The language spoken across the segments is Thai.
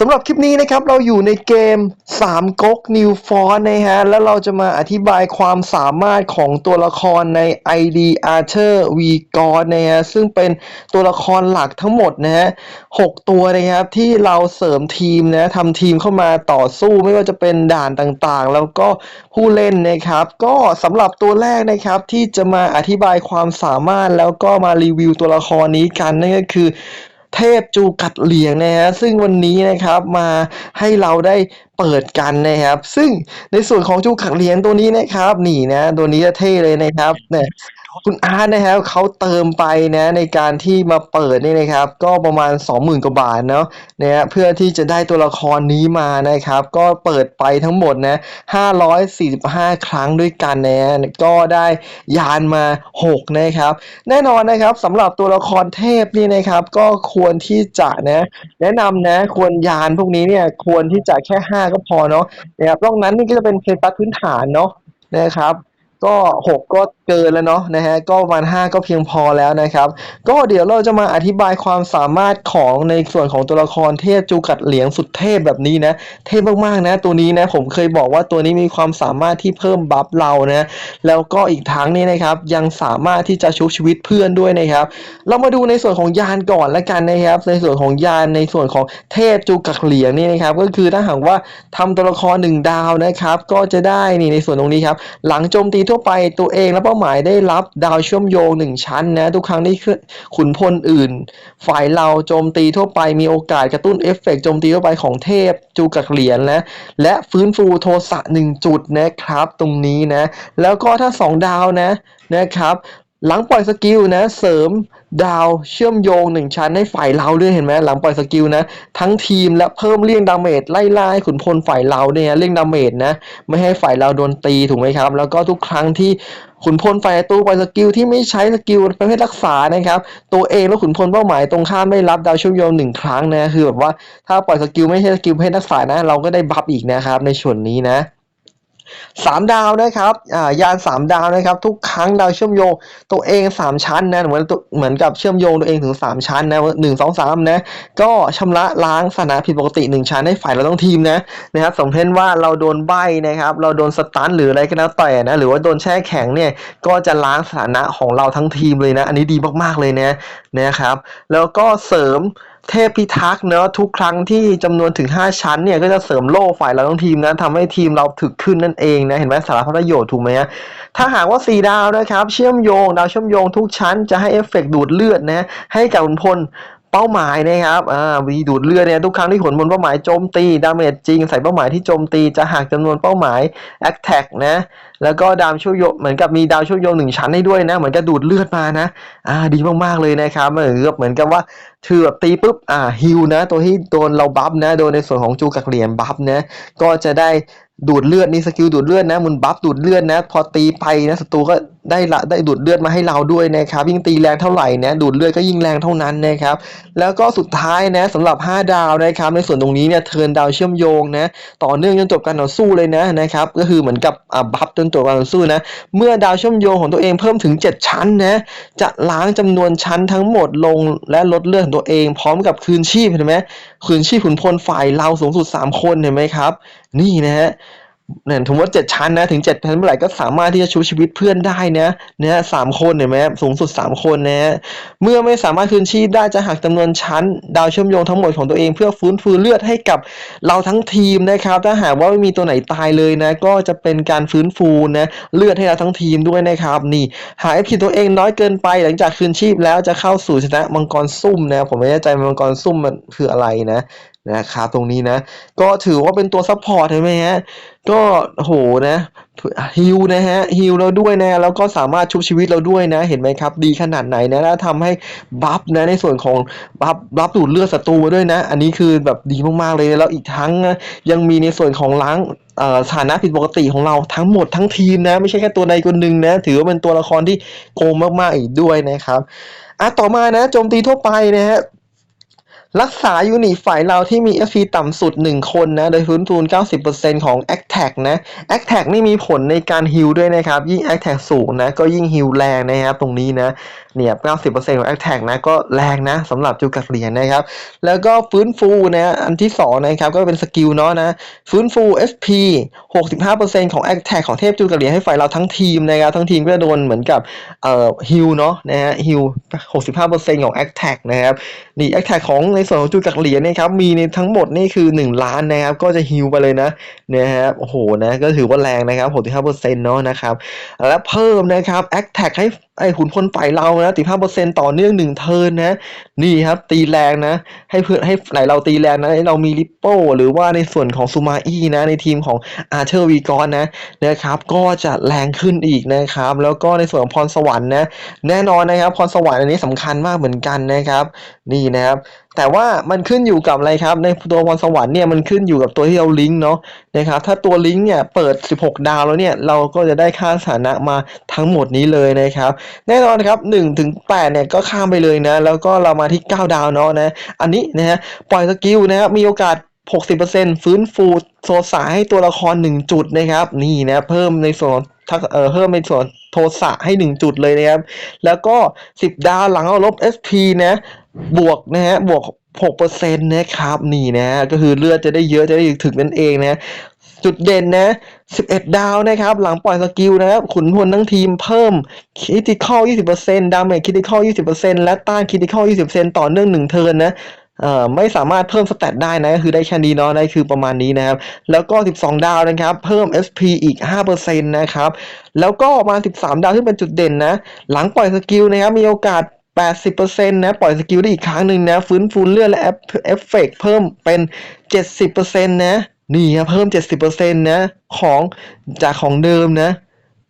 สำหรับคลิปนี้นะครับเราอยู่ในเกม3ก๊ก New f o r นะฮะ แล้วเราจะมาอธิบายความสามารถของตัวละครใน ID Archer V God นะฮะ ซึ่งเป็นตัวละครหลักทั้งหมดนะฮะ6ตัวนะครับที่เราเสริมทีมนะทำทีมเข้ามาต่อสู้ไม่ว่าจะเป็นด่านต่างๆ แล้วก็ผู้เล่นนะครับ ก็สำหรับตัวแรกนะครับที่จะมาอธิบายความสามารถแล้วก็มารีวิวตัวละครนี้กันนั่นก็คือ เทพจูกัดเหลียงนะฮะซึ่งวันนี้นะครับมาให้เราได้เปิดกันนะครับ ซึ่งในส่วนของจูกัดเหลียงตัวนี้นะครับนี่นะตัวนี้จะเท่เลยนะครับเนี่ย คุณอาร์ตนะครับเขาเติมไปนะในการที่มาเปิดนี่นะครับ ก็ประมาณ 20,000กว่าบาทเนาะนะฮะเพื่อที่จะได้ตัวละครนี้มานะครับ ก็เปิดไปทั้งหมดนะ545 ครั้งด้วยกันนะฮะก็ได้ยานมา 6 นะครับ แน่นอนนะครับสำหรับตัวละครเทพนี่นะครับ ก็ควรที่จะนะแนะนำนะควรยานพวกนี้เนี่ยควรที่จะแค่ 5 ก็พอเนาะนะครับนอกนั้นนี่ก็จะเป็นเพลตัสพื้นฐานเนาะนะครับ ก็ 6 ก็เกินแล้วเนาะนะฮะก็ประมาณ5ก็เพียงพอแล้วนะครับ ก็เดี๋ยวเราจะมาอธิบายความสามารถของในส่วนของตัวละครเทพจูกัดเหลียงสุดเทพแบบนี้นะ เทพมากๆนะ ตัวนี้นะผมเคยบอกว่าตัวนี้มีความสามารถที่เพิ่มบัฟเรานะแล้วก็อีกทั้งนี้นะครับยังสามารถที่จะชุบชีวิตเพื่อนด้วยนะครับ เรามาดูในส่วนของยานก่อนละกันนะครับ ในส่วนของยานในส่วนของเทพจูกักเหลียงนี่นะครับ ก็คือถ้าหากว่าทำตัวละครหนึ่งดาวนะครับ ก็จะได้นี่ในส่วนตรงนี้ครับหลังโจมตีทั่วไปตัวเองและเป้าหมายได้รับดาวเชื่อมโยงหนึ่งชั้นนะทุกครั้งที่ขุนพลอื่น ฝ่ายเราโจมตีทั่วไปมีโอกาสกระตุ้นเอฟเฟกต์โจมตีทั่วไปของเทพจูกักเหรียญนะและฟื้นฟูโทสะหนึ่งจุดนะครับตรงนี้นะแล้วก็ถ้า 2 ดาวนะนะครับ หลังปล่อยสกิลนะ เสริมดาวเชื่อมโยงหนึ่งชั้นให้ฝ่ายเราด้วยเห็นไหมหลังปล่อยสกิลนะ ทั้งทีมและเพิ่มเลี่ยงดาเมจไล่ล่าขุนพลฝ่ายเราเนี่ยเลี่ยงดาเมจนะ ไม่ให้ฝ่ายเราโดนตีถูกไหมครับ แล้วก็ทุกครั้งที่ขุนพลฝ่ายตรูปล่อยสกิลที่ไม่ใช้สกิลประเภทรักษานะครับ ตัวเองและขุนพลเป้าหมายตรงข้ามได้รับดาวเชื่อมโยงหนึ่งครั้งนะคือแบบว่าถ้าปล่อยสกิลไม่ใช่สกิลประเภทรักษานะ เราก็ได้บัฟอีกนะครับในส่วนนี้นะ สามดาวนะครับอ่ายานสามดาวนะครับ ทุกครั้งดาวเชื่อมโยงตัวเองสามชั้นนะเหมือนตัวเหมือนกับเชื่อมโยงตัวเองถึงสามชั้นนะหนึ่งสองสามนะก็ชำระล้างสถานะผิดปกติหนึ่งชั้นให้ฝ่ายเราต้องทีมนะนะครับสมมติว่าเราโดนใบนะครับ เราโดนสตันหรืออะไรก็แล้วแต่นะหรือว่าโดนแช่แข็งเนี่ยก็จะล้างสถานะของเราทั้งทีมเลยนะ อันนี้ดีมากๆเลยนะนะครับ แล้วก็เสริม เทพพิทักษ์เนาะทุกครั้งที่จำนวนถึง 5 ชั้นเนี่ยก็จะเสริมโล่ฝ่ายเราทั้งทีมนะทำให้ทีมเราถึกขึ้นนั่นเองนะเห็นไหมสาระประโยชน์ถูกไหมฮะถ้าหากว่า 4 ดาวนะครับเชื่อมโยง ดาวเชื่อมโยงทุกชั้นจะให้เอฟเฟกต์ดูดเลือดนะให้กับขุนพล เป้าหมายนะครับอ่าวีดูดเลือดเนี่ยทุกครั้งที่ขุนเป้าหมายโจมตีดาเมจจริง ใส่เป้าหมายที่โจมตีจะหักจำนวนเป้าหมายแอคแท็กนะแล้วก็ดาวช่วยโยเหมือนกับมีดาวช่วยโยหนึ่งชั้นให้ด้วยนะ เหมือนกับดูดเลือดมานะอ่าดีมากๆเลยนะครับเหมือนกับเหมือนกับว่าถือแบบตีปุ๊บอ่าฮิวนะ ตัวที่โดนเราบัฟนะโดนในส่วนของจูกักเหรียญบัฟนะก็จะได้ดูดเลือดนี่สกิลดูดเลือดนะมันบัฟดูดเลือดนะ พอตีไปนะศัตรูก็ ได้ละได้ดูดเลือดมาให้เราด้วยนะครับยิ่งตีแรงเท่าไหร่นะดูดเลือดก็ยิ่งแรงเท่านั้นนะครับแล้วก็สุดท้ายนะสำหรับ 5 ดาวนะครับในส่วนตรงนี้เนี่ยเทินดาวเชื่อมโยงนะต่อเนื่องจนจบการต่อสู้เลยนะนะครับก็คือเหมือนกับอ่าบัฟจนจบการต่อสู้นะเมื่อดาวเชื่อมโยงของตัวเองเพิ่มถึง 7 ชั้นนะจะล้างจำนวนชั้นทั้งหมดลงและลดเลือดของตัวเอง พร้อมกับคืนชีพเห็นไหมคืนชีพขุนพลฝ่ายเราสูงสุด 3 คนเห็นไหมครับนี่นะฮะ เนี่ยถึงว่าเจ็ดชั้นนะถึงเจ็ดชั้นเมื่อไหร่ก็สามารถที่จะชูชีวิตเพื่อนได้นะเนะฮะสามคนเห็นไหมสูงสุด3คนนะเมื่อไม่สามารถคืนชีพได้จะหักจำนวนชั้น ดาวเชื่อมโยงทั้งหมดของตัวเองเพื่อฟื้นฟูเลือดให้กับเราทั้งทีมนะครับ ถ้าหากว่าไม่มีตัวไหนตายเลยนะ ก็จะเป็นการฟื้นฟูนะเลือดให้เราทั้งทีมด้วยนะครับนี่หากเอฟตัวเองน้อยเกินไป หลังจากคืนชีพแล้วจะเข้าสู่ชนะมังกรซุ่มนะผมไม่แน่ใจมังกรซุ่มมันคืออะไรนะ นะครับตรงนี้นะ ก็ถือว่าเป็นตัวซัพพอร์ตใช่ไหมฮะ ก็โหนะฮิวนะฮะฮิวเราด้วยนะ แล้วก็สามารถชุบชีวิตเราด้วยนะ เห็นไหมครับ ดีขนาดไหนนะแล้วทำให้บัฟนะในส่วนของบัฟบัฟดูดเลือดศัตรูมาด้วยนะ อันนี้คือแบบดีมากๆเลยแล้วอีกทั้งยังมีในส่วนของล้างเอ่อฐานะผิดปกติของเราทั้งหมดทั้งทีมนะ ไม่ใช่แค่ตัวใดคนหนึ่งนะ ถือว่าเป็นตัวละครที่โกงมากๆอีกด้วยนะครับอะต่อมานะโจมตีทั่วไปนะฮะ รักษายูนิตฝ่ายเราที่มี FP ต่ำสุด 1 คนนะ โดยพื้นทูน 90%ของ a t t a c นะ a t t a c นี่มีผลในการฮิลด้วยนะครับ ยิ่ง a t t a c สูงนะ ก็ยิ่งฮิลแรงนะครับ ตรงนี้นะ เนี่ย 90%ของ Attack นะ ก็แรงนะสำหรับจูกักเหรียญนะครับ แล้วก็ฟื้นฟูนะ อันที่สองนะครับ ก็เป็นสกิลเนาะนะ ฟื้นฟู SP 65%ของ Attack ของเทพจูกักเหรียญให้ฝ่ายเราทั้งทีมนะครับ ทั้งทีมก็จะโดนเหมือนกับ เอ่อ ฮิลเนาะนะฮะ ฮิล65%ของ Attack นะครับ นี่ Attack ของในส่วนของจูกักเหรียญนะครับมีในทั้งหมดนี่คือ 1 ล้านนะครับก็จะฮิวไปเลยนะนะครับโอ้โหนะก็ถือว่าแรงนะครับ65%เนาะนะครับและเพิ่มนะครับแอคแท็กให้ ไอ้ขุนพลฝ่ายเรานะตีผ้าเปอร์เซ็นต่อเนื่องหนึ่งเทิร์นนะ นี่ครับตีแรงนะ ให้เพื่อนให้ไหนเราตีแรงนะให้เรามีริปโป้ หรือว่าในส่วนของซูมาอี้นะ ในทีมของอาร์เชอร์วีกอนนะนะครับ ก็จะแรงขึ้นอีกนะครับ แล้วก็ในส่วนของพรสวรรค์นะ แน่นอนนะครับพรสวรรค์อันนี้สำคัญมากเหมือนกันนะครับ นี่นะครับ แต่ว่ามันขึ้นอยู่กับอะไรครับ ในตัวพรสวรรค์เนี่ยมันขึ้นอยู่กับตัวที่เราลิงก์เนาะนะครับถ้าตัวลิงก์เนี่ยเปิด 16 ดาวแล้วเนี่ยเราก็จะได้ค่าสถานะมาทั้งหมดนี้เลยนะครับ แน่นอนครับ1ถึง8เนี่ยก็ข้ามไปเลยนะ แล้วก็เรามาที่ 9 ดาวเนาะนะ อันนี้นะฮะปล่อยสกิลนะครับมีโอกาส 60%ฟื้นฟูโทสะให้ตัวละคร 1 จุดนะครับ นี่นะเพิ่มในส่วนทักเอ่อเพิ่มในส่วนโทสะให้ 1 จุดเลยนะครับ แล้วก็ 10 ดาวหลังเอาลบ SP นะ บวกนะฮะบวก6%นะครับนี่นะก็คือเลือดจะได้เยอะจะได้ถึงนั่นเองนะจุดเด่นนะ 11 ดาวนะครับ หลังปล่อยสกิลนะครับ ขุนพลทั้งทีมเพิ่มคิติคอล20%ดาเมจคิติคอล20%และต้านคิติคอล20%ต่อเนื่อง1เทิร์นนะเอ่อไม่สามารถเพิ่มสเตตได้นะก็คือได้แค่นี้เนาะได้คือประมาณนี้นะครับ แล้วก็ 12 ดาวนะครับ เพิ่ม SP อีก 5%นะครับ แล้วก็มา 13 ดาวที่เป็นจุดเด่นนะ หลังปล่อยสกิลนะครับ มีโอกาส 80%นะปล่อยสกิลได้อีกครั้งหนึ่งนะฟื้นฟูเลือดและเอฟเฟกเพิ่มเป็น 70%นะนี่ครับเพิ่ม 70%นะของจากของเดิมนะ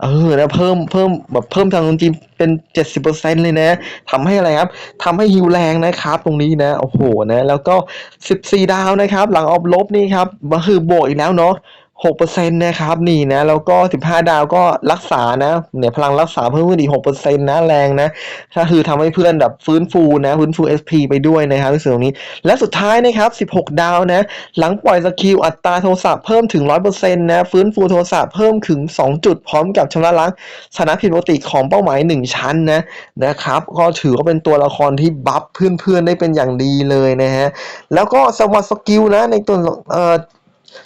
เออนะเพิ่มเพิ่มแบบเพิ่มทางจริงเป็น70%เลยนะทำให้อะไรครับทำให้ฮิวแรงนะครับตรงนี้นะโอ้โหนะแล้วก็14ดาวนะครับ หลังออฟลบนี่ครับก็คือบวกอีกแล้วเนาะ 6%นต์นะครับนี่นะแล้วก็15ดาวก็รักษานะเนี่ยพลังรักษาเพิ่มขึ้นอีก6%นต์นะแรงนะก็คือทำให้เพื่อนแบบฟื้นฟูนะฟื้นฟู SP ไปด้วยนะครับในส่วนตรงนี้ และสุดท้ายนะครับ16ดาวนะหลังปล่อยสกิลอัตราโทรศัพท์เพิ่มถึง100%นต์นะฟื้นฟูโทรศัพท์เพิ่มถึง2จุดพร้อมกับชำระล้างสถานะผิดปกติของเป้าหมาย1ชั้นนะนะครับก็ถือว่าเป็นตัวละครที่บัฟเพื่อนๆได้เป็นอย่างดีเลยนะฮะแล้วก็สวัสดสกิลนะในตัวเอ่อ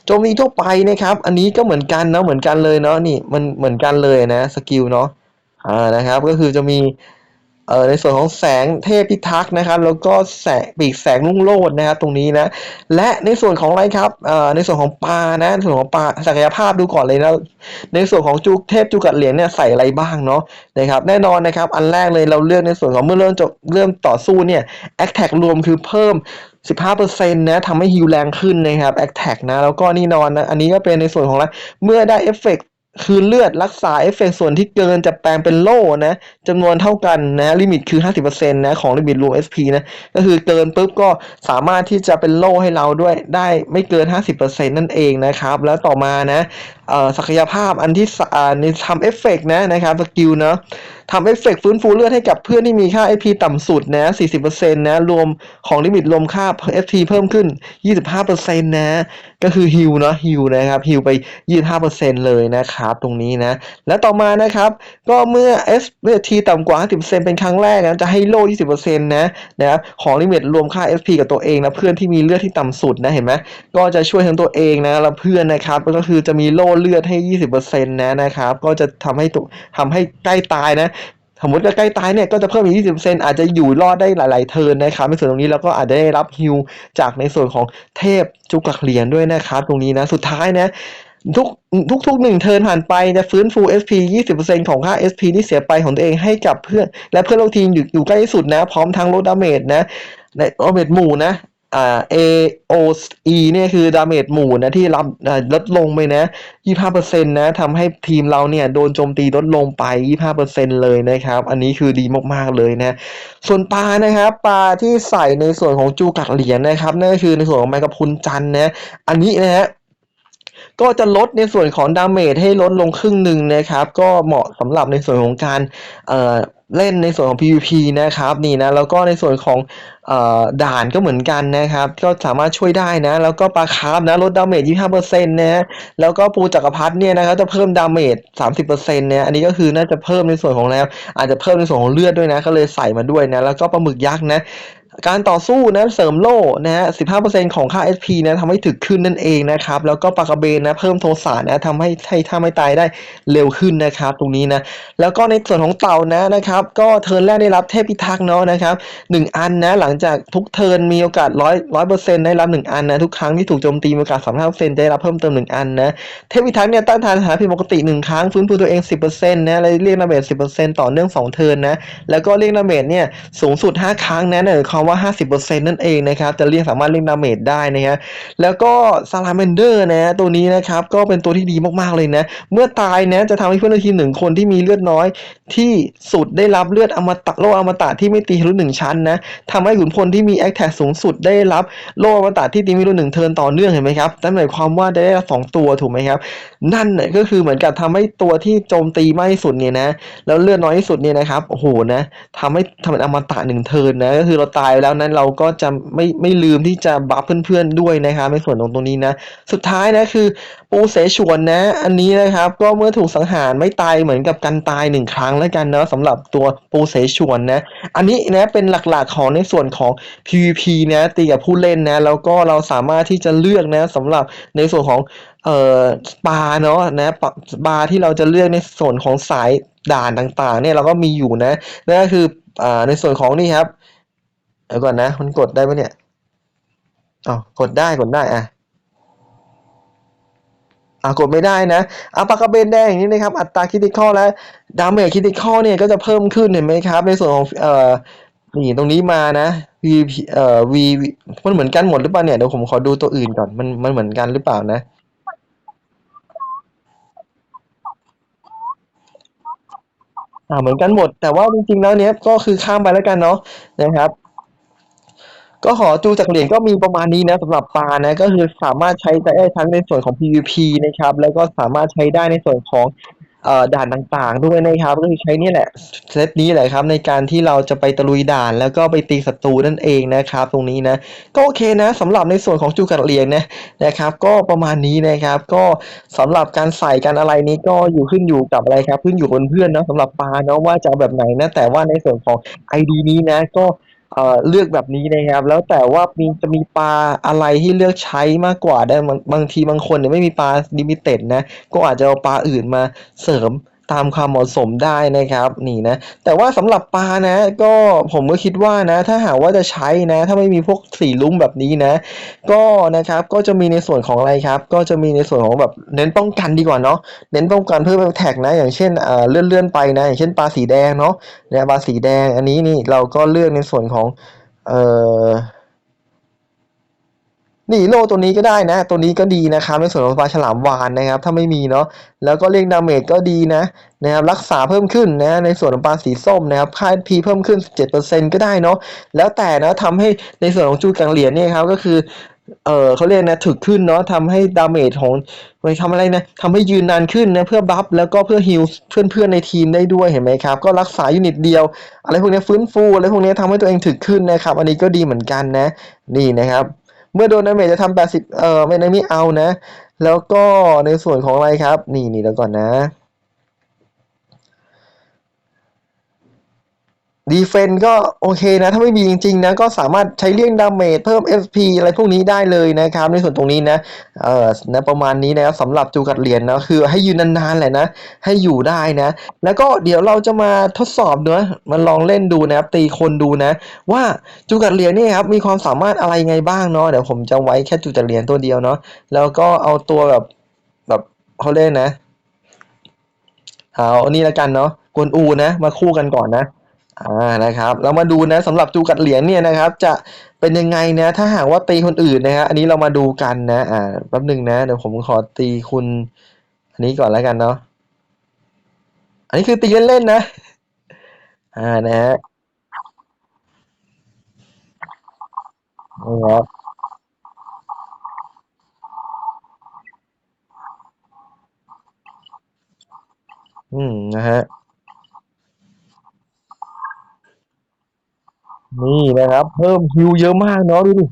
โจมตีทั่วไปนะครับ อันนี้ก็เหมือนกันเนาะเหมือนกันเลยเนาะนี่มันเหมือนกันเลยนะสกิลเนาะอ่านะครับก็คือจะมีเอ่อในส่วนของแสงเทพพิทักษ์นะครับ แล้วก็แสงปีกแสงลุ่งโลดนะครับตรงนี้นะ และในส่วนของอะไรครับเอ่อในส่วนของปลานะในส่วนของปลาศักยภาพดูก่อนเลยนะในส่วนของจูเทพจูกัดเหรียญเนี่ยใส่อะไรบ้างเนาะนะครับแน่นอนนะครับ อันแรกเลยเราเลือกในส่วนของเมื่อเริ่มจบเริ่มต่อสู้เนี่ยแอคแท็กรวมคือเพิ่ม 15%นะทำให้ฮิวแรงขึ้นนะครับแอคแท็กนะ แล้วก็นี่นอนนะ อันนี้ก็เป็นในส่วนของอะไรเมื่อได้เอฟเฟกต์คืนเลือดรักษาเอฟเฟกต์ส่วนที่เกินจะแปลงเป็นโล่นะจำนวนเท่ากันนะลิมิตคือ 50%นะของลิมิตรวม SP นะก็คือเกินปุ๊บก็สามารถที่จะเป็นโล่ให้เราด้วยได้ไม่เกิน 50%นั่นเองนะครับ แล้วต่อมานะ เอ่อศักยภาพอันที่อ่าในทำเอฟเฟกต์นะนะครับสกิลเนาะทำเอฟเฟกต์ฟื้นฟูเลือดให้กับเพื่อนที่มีค่า SP ต่ำสุดนะ40%นะรวมของลิมิตรวมค่า SP เพิ่มขึ้น 25%นะก็คือฮิวเนาะฮิวนะครับฮิวไป 25%เลยนะครับตรงนี้นะ และต่อมานะครับก็เมื่อ S เมื่อ T ต่ำกว่า 50%เป็นครั้งแรกนะจะให้โล่ 20%นะนะครับของลิมิตรวมค่า SP กับตัวเองนะเพื่อนที่มีเลือดที่ต่ำสุดนะเห็นไหมก็จะช่วยทั้งตัวเองนะแล้วเพื่อนนะครับก็คือจะมีโล่เลือดให้20%นะนะครับ ก็จะทำให้ตัวทำให้ใกล้ตายนะสมมติว่าใกล้ตายเนี่ยก็จะเพิ่มอีก 20%อาจจะอยู่รอดได้หลาย ๆ เทิร์นนะครับ ในส่วนตรงนี้เราก็อาจจะได้รับฮิวจากในส่วนของเทพจุกักเหรียญด้วยนะครับ ตรงนี้นะ สุดท้ายนะ ทุกทุกทุกหนึ่งเทิร์นผ่านไปจะฟื้นฟู SP 20%ของค่า SP ที่เสียไปของตัวเองให้กับเพื่อน และเพื่อนร่วมทีมอยู่อยู่ใกล้ที่สุดนะ พร้อมทั้งลดดาเมจนะในดาเมจหมู่นะ อ่า A O E เนี่ยคือดาเมจหมู่นะที่รับลดลงไปนะ25%นะทำให้ทีมเราเนี่ยโดนโจมตีลดลงไป 25%เลยนะครับ อันนี้คือดีมากๆเลยนะ ส่วนปลานะครับปลาที่ใส่ในส่วนของจูกัดเหรียญนะครับนั่นก็คือในส่วนของแมงกะพุนจันนะ อันนี้นะฮะก็จะลดในส่วนของดาเมจให้ลดลงครึ่งหนึ่งนะครับ ก็เหมาะสำหรับในส่วนของการเอ่อ เล่นในส่วนของ PVP นะครับนี่นะแล้วก็ในส่วนของอด่านก็เหมือนกันนะครับ ก็สามารถช่วยได้นะ แล้วก็ปลาคาร์ฟนะลดดาเมจ25%นะฮะแล้วก็ปูจักรพรรดิเนี่ยนะครับจะเพิ่มดาเมจ30%เนี่ยอันนี้ก็คือน่าจะเพิ่มในส่วนของแล้ว อาจจะเพิ่มในส่วนของเลือดด้วยนะ ก็เลยใส่มาด้วยนะ แล้วก็ปลาหมึกยักษ์นะ การต่อสู้นะเสริมโล่นะฮะ15%ของค่า SP นะทำให้ถึกขึ้นนั่นเองนะครับ แล้วก็ปากกระเบนนะเพิ่มโทสะนะทำให้ให้ถ้าไม่ตายได้เร็วขึ้นนะครับ ตรงนี้นะ แล้วก็ในส่วนของเต่านะนะครับ ก็เทิร์นแรกได้รับเทพพิทักษ์เนาะนะครับหนึ่งอันนะหลังจากทุกเทิร์นมีโอกาสร้อยร้อยเปอร์เซ็นต์ได้รับหนึ่งอันนะทุกครั้งที่ถูกโจมตีมีโอกาสสามห้าเปอร์เซ็นต์ได้รับเพิ่มเติมหนึ่งอันนะเทพพิทักษ์เนี่ยต้านทานสถานผิดปกติหนึ่งครั้งฟื้นฟูตัวเองสิบเปอร์เซ็นต์นะและเรียกดาเมจสิบเปอร์เซ็นต์ต่อเนื่องสองเทิร์นนะแล้วก็เรียกดาเมจเนี่ยสูงสุดห้าครั้งนะนั่นหมายความว่าห้าสิบเปอร์เซ็นต์นั่นเองนะครับจะเรียกสามารถเรียกดาเมจได้นะฮะแล้วก็ซาลาเมนเดอร์นะตัวนี้นะครับก็เป็นตัวที่ดีมากๆเลยนะ เมื่อตายนะจะทำให้เพื่อนทีมหนึ่งคนที่มีเลือดน้อย ที่สุดได้รับเลือดอมตะโล่อมตะที่ไม่ตีทะลุหนึ่งชั้นนะทำให้ขุนพลที่มีแอคแท็กสูงสุดได้รับโล่อมตะที่ตีไม่รู้หนึ่งเทินต่อเนื่องเห็นไหมครับนั่นหมายความว่าได้รับสองตัวถูกไหมครับ นั่นเนี่ยก็คือเหมือนกับทำให้ตัวที่โจมตีมากที่สุดเนี่ยนะแล้วเลือดน้อยที่สุดเนี่ยนะครับโอ้โหนะทำให้ทำเป็นอมตะหนึ่งเทินนะก็คือเราตายแล้วนั้นเราก็จะไม่ไม่ลืมที่จะบัฟเพื่อนๆด้วยนะครับในส่วนของตรงนี้นะ สุดท้ายนะคือปูเสฉวนนะ อันนี้นะครับก็เมื่อถูกสังหารไม่ตายเหมือนกับกันตายหนึ่งครั้งแล้วกันเนาะสำหรับตัวปูเสฉวนนะ อันนี้นะเป็นหลักๆของในส่วนของ PVP นะตีกับผู้เล่นนะ แล้วก็เราสามารถที่จะเลือกนะสำหรับในส่วนของเอ่อปลาเนาะนะปลาที่เราจะเลือกในส่วนของสายด่านต่างๆเนี่ยเราก็มีอยู่นะนั่นก็คือในส่วนของนี่ครับ เดี๋ยวก่อนนะ มันกดได้ปะเนี่ยอ๋อกดได้กดได้อะอ่ากดไม่ได้นะอาปากกาเบนแดงอย่างนี้นะครับ อัตราคิติคอลและดาเมจคิติคอลเนี่ยก็จะเพิ่มขึ้นเห็นไหมครับ ในส่วนของเอ่อนี่ตรงนี้มานะ V เอ่อ V มันเหมือนกันหมดหรือเปล่าเนี่ยเดี๋ยวผมขอดูตัวอื่นก่อนมันมันเหมือนกันหรือเปล่านะอ่าเหมือนกันหมด แต่ว่าจริงๆแล้วเนี้ยก็คือข้ามไปแล้วกันเนาะนะครับ ก็ขอจูจากเหรียญก็มีประมาณนี้นะสำหรับปลานะก็คือสามารถใช้ได้ทั้งในส่วนของ PVP นะครับแล้วก็สามารถใช้ได้ในส่วนของด่านต่างๆ ด้วยนะครับก็คือใช้นี่แหละเซตนี้แหละครับในการที่เราจะไปตะลุยด่านแล้วก็ไปตีศัตรูนั่นเองนะครับ ตรงนี้นะก็โอเคนะสำหรับในส่วนของจูกัดเหรียญนะนะครับ ก็ประมาณนี้นะครับ ก็สำหรับการใส่การอะไรนี้ก็อยู่ขึ้นอยู่กับอะไรครับขึ้นอยู่บนเพื่อนๆเนาะสำหรับปลาเนาะว่าจะแบบไหนนะแต่ว่าในส่วนของ ID นี้นะก็ เอ่อเลือกแบบนี้นะครับ แล้วแต่ว่ามีจะมีปลาอะไรที่เลือกใช้มากกว่าได้บางบางทีบางคนเนี่ยไม่มีปลาลิมิเต็ดนะ ก็อาจจะเอาปลาอื่นมาเสริม ตามความเหมาะสมได้นะครับนี่นะแต่ว่าสำหรับปลานะ ก็ผมก็คิดว่านะ ถ้าหากว่าจะใช้นะ ถ้าไม่มีพวกสีลุ้มแบบนี้นะ ก็นะครับก็จะมีในส่วนของอะไรครับ ก็จะมีในส่วนของแบบเน้นป้องกันดีกว่าเนาะเน้นป้องกันเพื่อแท็กนะ อย่างเช่นเอ่อเลื่อนเลื่อนๆไปนะ อย่างเช่นปลาสีแดงเนาะเนี่ยปลาสีแดงอันนี้นี่เราก็เลือกในส่วนของเอ่อ นี่โลตัวนี้ก็ได้นะ ตัวนี้ก็ดีนะครับในส่วนของปลาฉลามวาฬนะครับ ถ้าไม่มีเนาะแล้วก็เรียกดาเมจก็ดีนะนะครับรักษาเพิ่มขึ้นนะในส่วนของปลาสีส้มนะครับค่า SP เพิ่มขึ้น 17%ก็ได้เนาะแล้วแต่นะทำให้ในส่วนของจูกังเหรียญเนี่ยครับก็คือเออเขาเรียกนะถึกขึ้นเนาะทำให้ดาเมจของไปทำอะไรนะทำให้ยืนนานขึ้นนะเพื่อบัฟแล้วก็เพื่อฮิลเพื่อนๆในทีมได้ด้วยเห็นไหมครับ ก็รักษายูนิตเดียว อะไรพวกนี้ฟื้นฟูอะไรพวกนี้ทำให้ตัวเองถึกขึ้นนะครับ อันนี้ก็ดีเหมือนกันนะ นี่นะครับ เมื่อโดนดาเมจจะทำ80 เอ่อไม่ได้ไม่เอานะ แล้วก็ในส่วนของอะไรครับ นี่นี่แล้วก่อนนะ ดีเฟนก็โอเคนะ ถ้าไม่มีจริงๆนะก็สามารถใช้เลี่ยงดาเมจเพิ่ม SP อะไรพวกนี้ได้เลยนะครับ ในส่วนตรงนี้นะเอ่อนะประมาณนี้นะสำหรับจูกัดเหรียญนะคือให้ยืนนานๆแหละนะ ให้อยู่ได้นะ แล้วก็เดี๋ยวเราจะมาทดสอบเนะมาลองเล่นดูนะครับตีคนดูนะ ว่าจูกัดเหรียญนี่ครับมีความสามารถอะไรไงบ้างเนาะเดี๋ยวผมจะไว้แค่จูกัดเหรียญตัวเดียวเนาะแล้วก็เอาตัวแบบแบบเขาเล่นนะเอาอันนี้แล้วกันเนาะกวนอูนะมาคู่กันก่อนนะ อ่านะครับเรามาดูนะสำหรับจูกัดเหรียญเนี่ยนะครับ จะเป็นยังไงนะถ้าหากว่าตีคนอื่นนะฮะอันนี้เรามาดูกันนะอ่าแป๊บหนึ่งนะเดี๋ยวผมขอตีคุณ อันนี้ก่อนแล้วกันเนาะอันนี้คือตีเล่นๆนะอ่านะฮะครับอืมนะฮะ นี่นะครับ เพิ่มฮิวเยอะมากเนาะดูดิ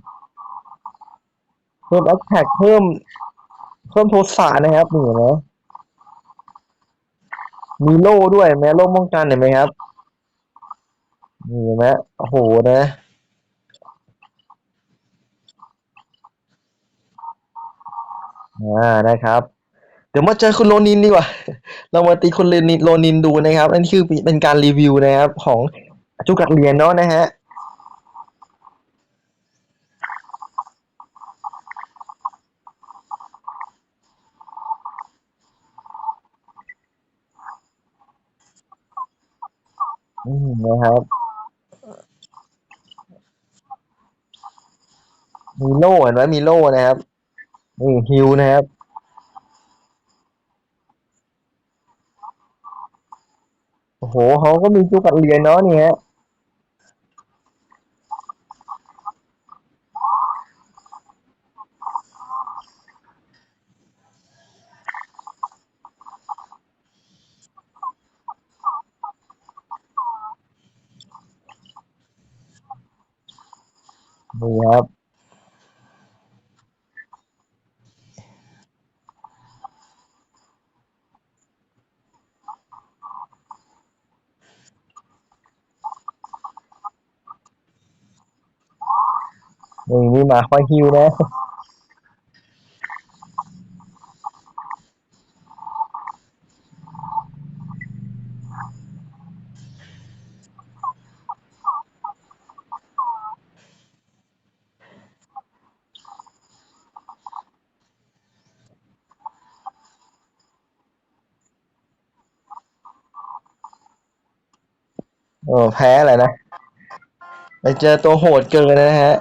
เพิ่มแอคแท็กเพิ่ม เพิ่มโทสะนะครับนี่เห็นไหมมีโล่ด้วยแม้โล่ป้องกันเห็นไหมครับนี่เห็นไหมโอ้โหนะอ่านะครับเดี๋ยวมาเจอคุณโรนินดีกว่า เรามาตีคุณโรนินโรนินดูนะครับอันนี้คือเป็นการรีวิวนะครับ ของจุกัดเรียญเนาะนะฮะ อืมนะครับ มีโล่เห็นไหมมีโล่นะครับนี่ฮิวนะครับ โอ้โหเขาก็มีจุกัดเรียนเนาะนี่ฮะนี่ครับ มาคอยฮิวนะโอ้แพ้อะไรนะไปเจอตัวโหดเกินนะฮะ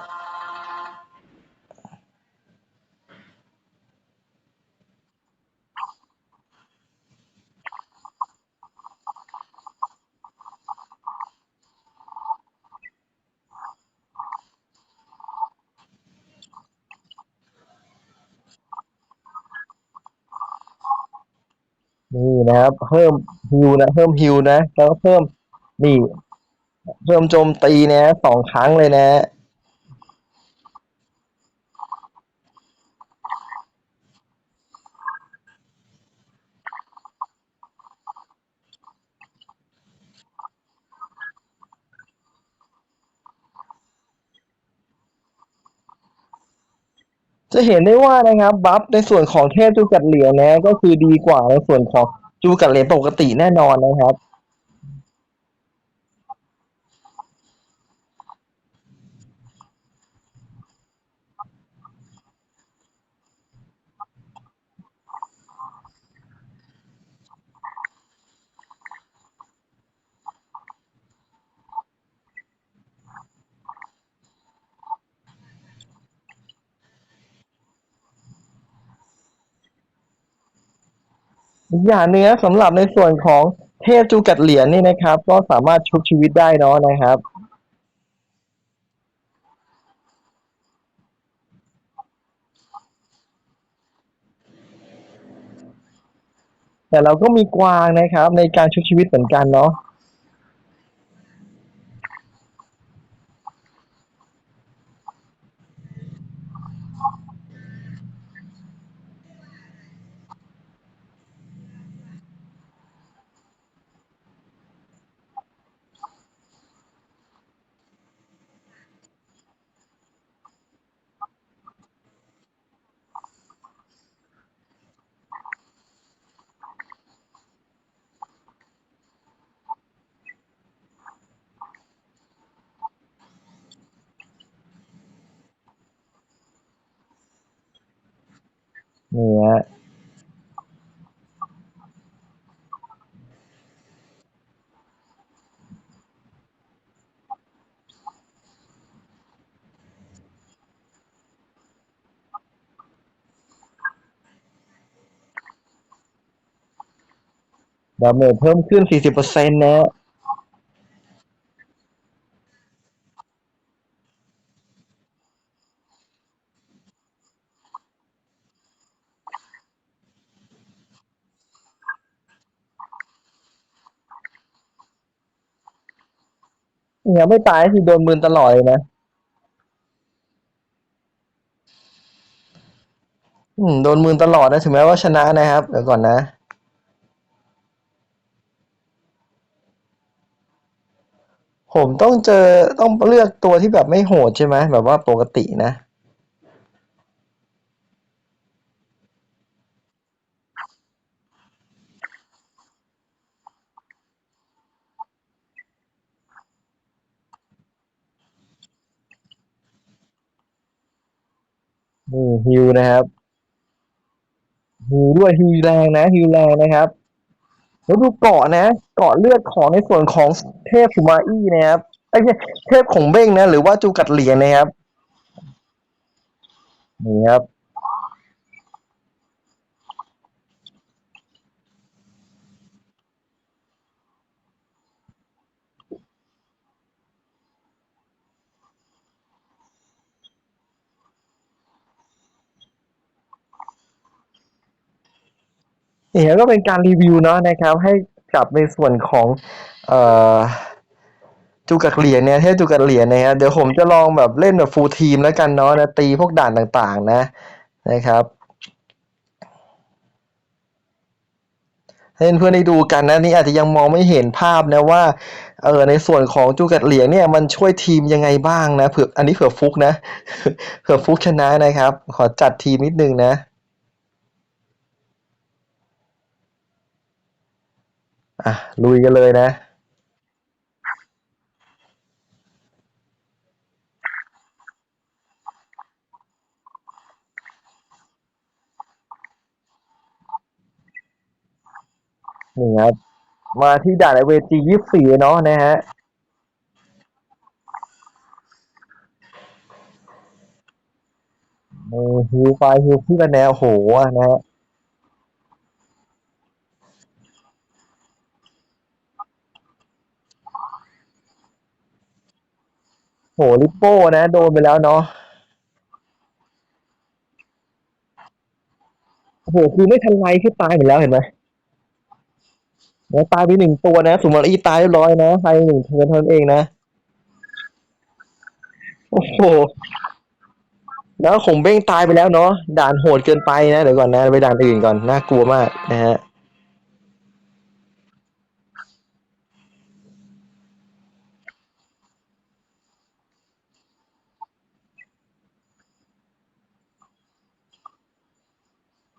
นะครับ เพิ่มฮิวนะเพิ่มฮิวนะ แล้วก็เพิ่มนี่เพิ่มโจมตีนะสองครั้งเลยนะจะเห็นได้ว่านะครับ บัฟในส่วนของเทพจูกัดเหรียญนะ ก็คือดีกว่าในส่วนของ จูกับเหรียญปกติแน่นอนนะครับ อย่างหนึงนะสำหรับในส่วนของเทพจูกัดเหรียญนี่นะครับ ก็สามารถชุบชีวิตได้เนาะนะครับ แต่เราก็มีกวางนะครับ ในการชุบชีวิตเหมือนกันเนาะ นี่ฮะดาเมจเพิ่มขึ้น 40%นะ เงี้ยไม่ตายคือโดนมืนตลอดเลยนะ อืม โดนมืนตลอดนะ ถึงแม้ว่าชนะนะครับ เดี๋ยวก่อนนะ ผมต้องเจอต้องเลือกตัวที่แบบไม่โหดใช่ไหมแบบว่าปกตินะ นี่ฮิวนะครับฮิวด้วยฮิวแรงนะฮิวแรงนะครับแล้วดูเกาะนะ เกาะเลือดของในส่วนของเทพสุมาอี้นะครับไอ้ยไม่ใช่เทพของเบ้งนะ หรือว่าจูกัดเหรียญนะครับนี่ครับ นี่ครับก็เป็นการรีวิวเนาะนะครับ ให้กับในส่วนของเอ่อจูกักเหรียญเนี่ยเทพจูกักเหรียญนะครับเดี๋ยวผมจะลองแบบเล่นแบบฟูลทีมแล้วกันเนาะนะตีพวกด่านต่างๆ นะนะครับให้เพื่อนๆได้ดูกันนะนี่อาจจะยังมองไม่เห็นภาพนะว่าเออในส่วนของจูกัดเหรียญเนี่ยมันช่วยทีมยังไงบ้างนะเผื่ออันนี้เผื่อฟุกนะ เผื่อฟุกชนะนะครับ ขอจัดทีมนิดนึงนะ อะลุยกันเลยนะ นี่ครับ มาที่ด่านไอเวจียี่สี่เนาะนะฮะเออฮิวไปฮิวพี่ละแนวโหนะฮะ โหลิปโป้นะ โดนไปแล้วเนาะโอ้โหคือไม่ทันไรคือตายหมดแล้วเห็นไหมแล้วตายไปหนึ่งตัวนะ สุมารีตายเรียบร้อยนะภายหนึ่งเทิร์นเท่านั้นเองนะ โอ้โห แล้วขงเบ้งตายไปแล้วเนาะ ด่านโหดเกินไปนะ เดี๋ยวก่อนนะ ไปด่านอื่นก่อน น่ากลัวมากนะฮะ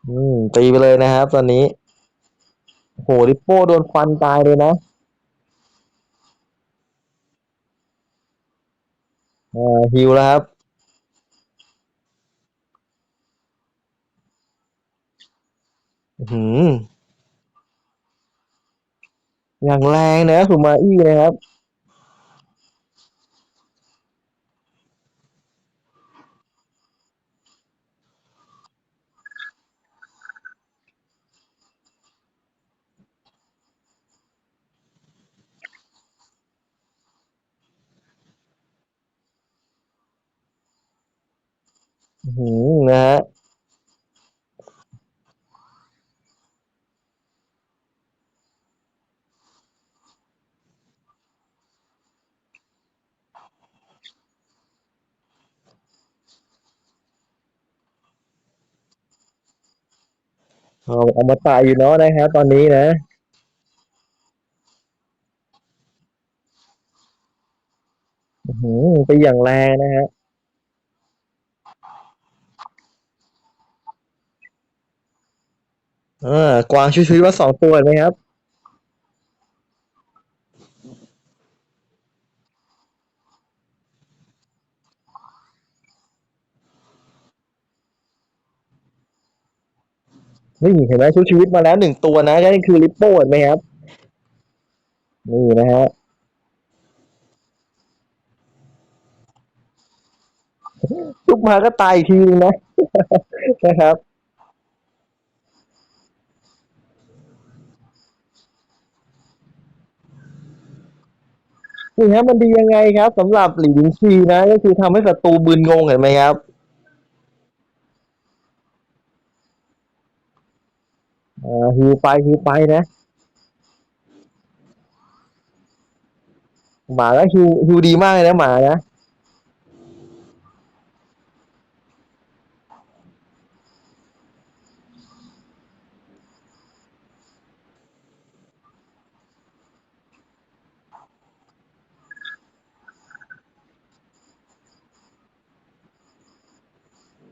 อืมตีไปเลยนะครับ ตอนนี้โหริปโป้โดนฟันตายเลยนะอ่าฮิวแล้วครับหืออย่างแรงนะสุมาอี้นะครับ หือนะฮะเอาเอามาตายอยู่เนาะนะครับ ตอนนี้นะหือไปอย่างแรงนะฮะ เออกวางชุยๆมาสองตัวเห็นไหมครับ นี่เห็นไหมชุบชีวิตมาแล้วหนึ่งตัวนะก็นี่คือลิปโป้เห็นไหมครับ นี่นะฮะชุบมาก็ตายอีกทีนึงนะ นะครับ นี่ฮะมันดียังไงครับสำหรับหลิงซีนะ ก็คือทำให้ศัตรูบืนงงเห็นไหมครับ อ่าฮิวไปฮิวไปนะ หมาก็ฮิวฮิวดีมากเลยนะหมานะ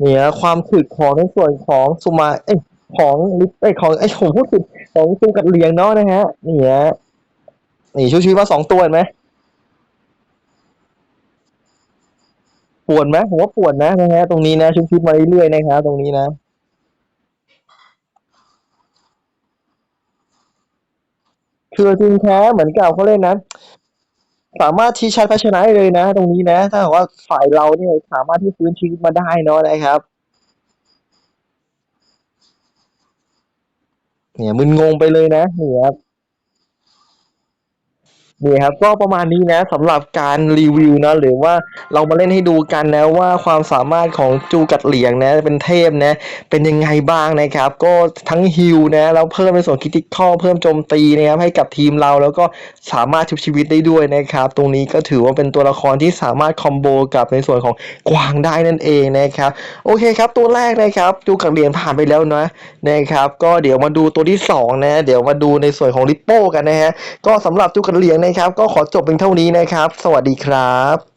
เนี่ยความถึกของในส่วนของสุมาเอ้ยของลิปเอ้ยของไอ้ผมพูดผิดของซูกัดเหลียงเนาะนะฮะนี่ฮะนี่ชูชีมาสองตัวเห็นไหมปวดไหมผมว่าปวดนะนะฮะตรงนี้นะชุบชิบมาเรื่อยๆนะครับตรงนี้นะคือจริงแท้เหมือนกับเขาเล่นนะ สามารถชี้ชัดภาชนะได้เลยนะ ตรงนี้นะ ถ้าหากว่าฝ่ายเราเนี่ยสามารถที่ฟื้นชีวิตมาได้เนาะนะครับ เนี่ยมึนงงไปเลยนะเนี่ย นี่ครับก็ประมาณนี้นะสำหรับการรีวิวนะหรือว่าเรามาเล่นให้ดูกันนะว่าความสามารถของจูกัดเหลียงนะเป็นเทพนะเป็นยังไงบ้างนะครับ ก็ทั้งฮิลนะแล้วเพิ่มในส่วนคิติคอลเพิ่มโจมตีนะครับให้กับทีมเราแล้วก็สามารถชุบชีวิตได้ด้วยนะครับ ตรงนี้ก็ถือว่าเป็นตัวละครที่สามารถคอมโบกับในส่วนของกวางได้นั่นเองนะครับโอเคครับตัวแรกนะครับจูกัดเหลียงผ่านไปแล้วนะนะครับก็เดี๋ยวมาดูตัวที่สองนะเดี๋ยวมาดูในส่วนของลิปโป้กันนะฮะก็สำหรับจุกันเหลียงนะครับ ก็ขอจบเป็นเท่านี้นะครับ สวัสดีครับ